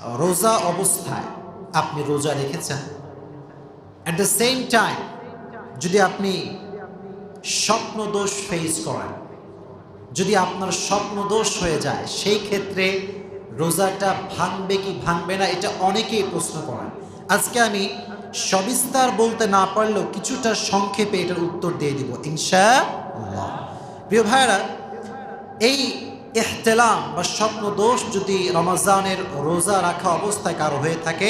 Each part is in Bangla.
রোজা অবস্থায় আপনি রোজা রেখেছেন অ্যাট দ্য সেম টাইম যদি আপনি স্বপ্ন দোষ ফেস করেন, যদি আপনার স্বপ্ন দোষ হয়ে যায়, সেই ক্ষেত্রে রোজাটা ভাঙবে কি ভাঙবে না, এটা অনেকেই প্রশ্ন করেন আজকে আমি সবিস্তার বলতে না পারলেও কিছুটা সংক্ষেপে এটার উত্তর দিয়ে দিব ইনশা। প্রিয় ভাইরা এই এহতেলাম বা স্বপ্ন দোষ যদি রমাজানের রোজা রাখা অবস্থায় কারও হয়ে থাকে,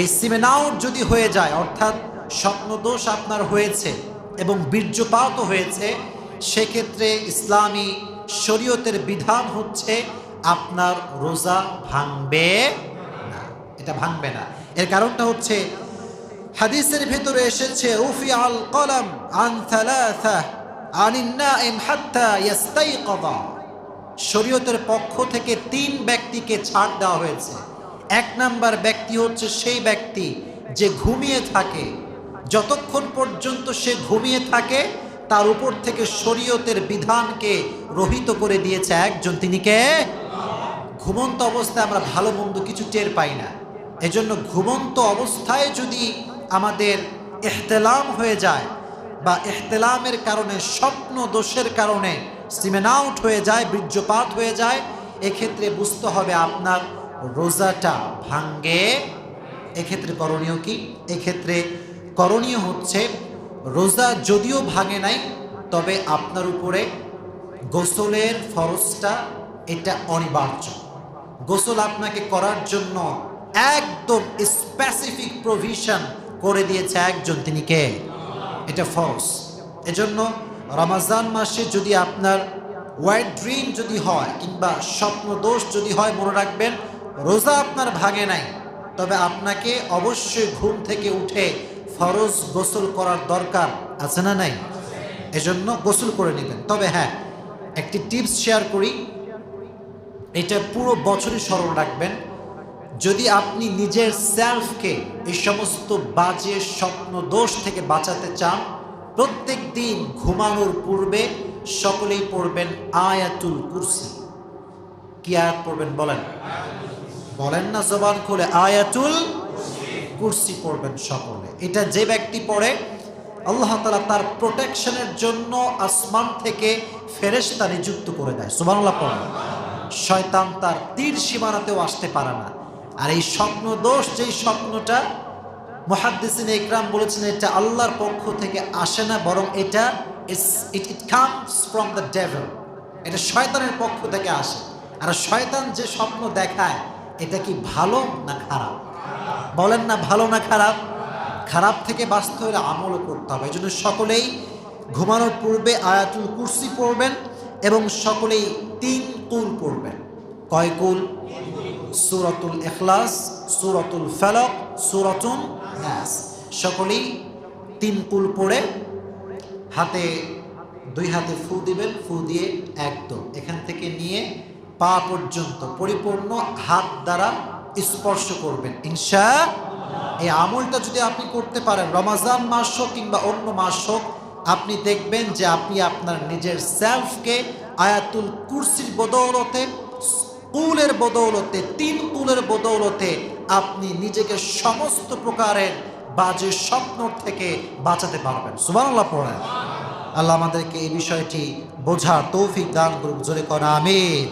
এই সিমেনাউট যদি হয়ে যায়, অর্থাৎ স্বপ্ন দোষ আপনার হয়েছে এবং বীর্যপাত হয়েছে, সেক্ষেত্রে ইসলামী শরীয়তের বিধান হচ্ছে আপনার রোজা ভাঙবে না। এটা ভাঙবে না। এর কারণটা হচ্ছে হাদিসের ভেতরে এসেছে রুফি আল কলম আন থালাথা আনিন নাইম হাত্তা ইয়াস্তাইকাদা। শরীয়তের পক্ষ থেকে তিন ব্যক্তিকে ছাড় দেওয়া হয়েছে। এক নাম্বার ব্যক্তি হচ্ছে সেই ব্যক্তি যে ঘুমিয়ে থাকে। যতক্ষণ পর্যন্ত সে ঘুমিয়ে থাকে, তার উপর থেকে শরীয়তের বিধানকে রহিত করে দিয়েছে একজন। তিনি কে? ঘুমন্ত অবস্থায় আমরা ভালো মন্দ কিছু টের পাই না। এজন্য ঘুমন্ত অবস্থায় যদি আমাদের এহতেলাম হয়ে যায় বা এহতেলামের কারণে, স্বপ্ন দোষের কারণে সিমেন আউট হয়ে যায়, বীর্যপাত হয়ে যায়, এক্ষেত্রে বুঝতে হবে আপনার রোজাটা ভাঙ্গে। এক্ষেত্রে করণীয় কি? এক্ষেত্রে করণীয় হচ্ছে রোজা যদিও ভাঙে নাই, তবে আপনার উপরে গোসলের ফরজটা এটা অনিবার্য। গোসল আপনাকে করার জন্য একদম স্পেসিফিক প্রভিশন করে দিয়েছে একজন। তিনি কে? এটা ফরজ। এজন্য রমাজান মাসে যদি আপনার হোয়াইট ড্রিম যদি হয় কিংবা স্বপ্ন দোষ যদি হয়, মনে রাখবেন, রোজা আপনার ভাগে নাই। তবে আপনাকে অবশ্যই ঘুম থেকে উঠে ফরজ গোসল করার দরকার আছে না নাই? এজন্য গোসল করে নেবেন। তবে হ্যাঁ একটি টিপস শেয়ার করি। এটা পুরো বছরই স্মরণ রাখবেন। যদি আপনি নিজের সেলফকে এই সমস্ত বাজে স্বপ্ন দোষ থেকে বাঁচাতে চান প্রত্যেক দিন ঘুমানোর পূর্বে সকলেই পড়বেন আয়াতুল কুরসি। কি আয়াত পড়বেন বলেন? বলেন না জবান খুলে, আয়াতুল কুরসি পড়বেন সকলে। এটা যে ব্যক্তি পড়ে, আল্লাহ তালা তার প্রোটেকশনের জন্য আসমান থেকে ফেরেশতা নিযুক্ত করে দেয়। সুবহানাল্লাহ পড়ে শয়তান তার তীর সীমানাতেও আসতে পারে না। আর এই স্বপ্ন দোষ যেই স্বপ্নটা মহাদ্দিসিন ইকরাম বলেছেন এটা আল্লাহর পক্ষ থেকে আসে না, বরং এটা it it comes from the devil এটা শয়তানের পক্ষ থেকে আসে। আর শয়তান যে স্বপ্ন দেখায়, এটা কি ভালো না খারাপ? বলেন না ভালো না খারাপ? খারাপ থেকে বাঁচতে হলে আমলও করতে হবে। এই জন্য সকলেই ঘুমানোর পূর্বে আয়াতুল কুরসি পড়বেন এবং সকলেই তিন কুল পড়বেন। কয় কুল? সুরতুল এখলাস সুরতুল ফেলক সুরতুল নাস। সকলেই তিন কুল পড়ে, হাতে, দুই হাতে ফু দিবেন, ফু দিয়ে একদম। এখান থেকে নিয়ে পা পর্যন্ত পরিপূর্ণ হাত দ্বারা স্পর্শ করবেন। ইনশা এই আমলটা যদি আপনি করতে পারেন, রমাজান মাস হোক কিংবা অন্য মাস হোক, আপনি দেখবেন যে আপনি আপনার নিজের সেলফকে আয়াতুল কুরসির বদৌলতে কুলের বদৌলতে, তিন কুলের বদৌলতে আপনি নিজেকে সমস্ত প্রকারের বাজে স্বপ্ন থেকে বাঁচাতে পারবেন। সুবহানাল্লাহ পড়েন। আল্লাহ আমাদেরকে এই বিষয়টি বোঝার তৌফিক দান করুক, জোরে করা আমিন।